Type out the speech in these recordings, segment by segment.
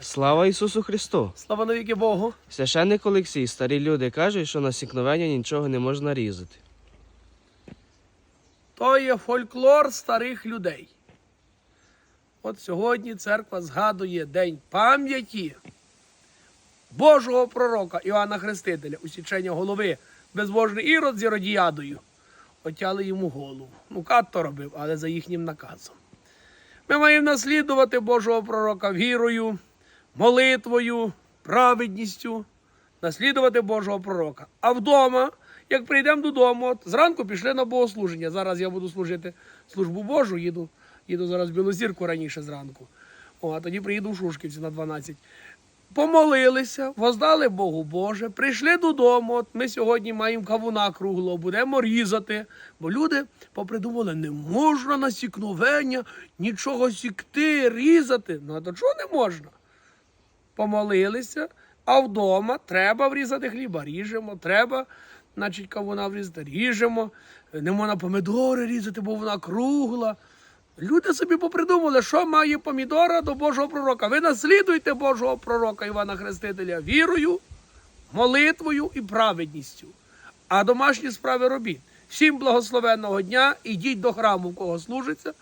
Слава Ісусу Христу! Слава навіки Богу. Священник Олексій, старі люди кажуть, що на сікновення нічого не можна різати. То є фольклор старих людей. От сьогодні церква згадує День пам'яті Божого пророка Іоанна Хрестителя, усічення голови, безбожний ірод з Іродіадою. Отяли йому голову. Ну, кат то робив, але за їхнім наказом. Ми маємо наслідувати Божого пророка вірою, молитвою, праведністю, наслідувати Божого пророка. А вдома, як прийдемо додому, от зранку пішли на богослуження. Зараз я буду служити службу Божу, їду, їду зараз в Білозірку раніше зранку. О, а тоді приїду в Шушківці на 12. Помолилися, воздали Богу Боже, прийшли додому. От ми сьогодні маємо кавуна круглого, будемо різати. Бо люди попридумали, не можна на сікновення нічого сікти, різати. Ну а до чого не можна? Помолилися, а вдома треба врізати хліба, ріжемо, треба, значить, кавуна врізати, ріжемо. Не можна помідори різати, бо вона кругла. Люди собі попридумали, що має помідора до Божого пророка. Ви наслідуйте Божого пророка Івана Хрестителя вірою, молитвою і праведністю. А домашні справи робіть. Всім благословенного дня, ідіть до храму, в кого служиться,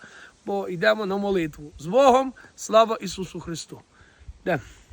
бо йдемо на молитву. З Богом, слава Ісусу Христу. Йдемо.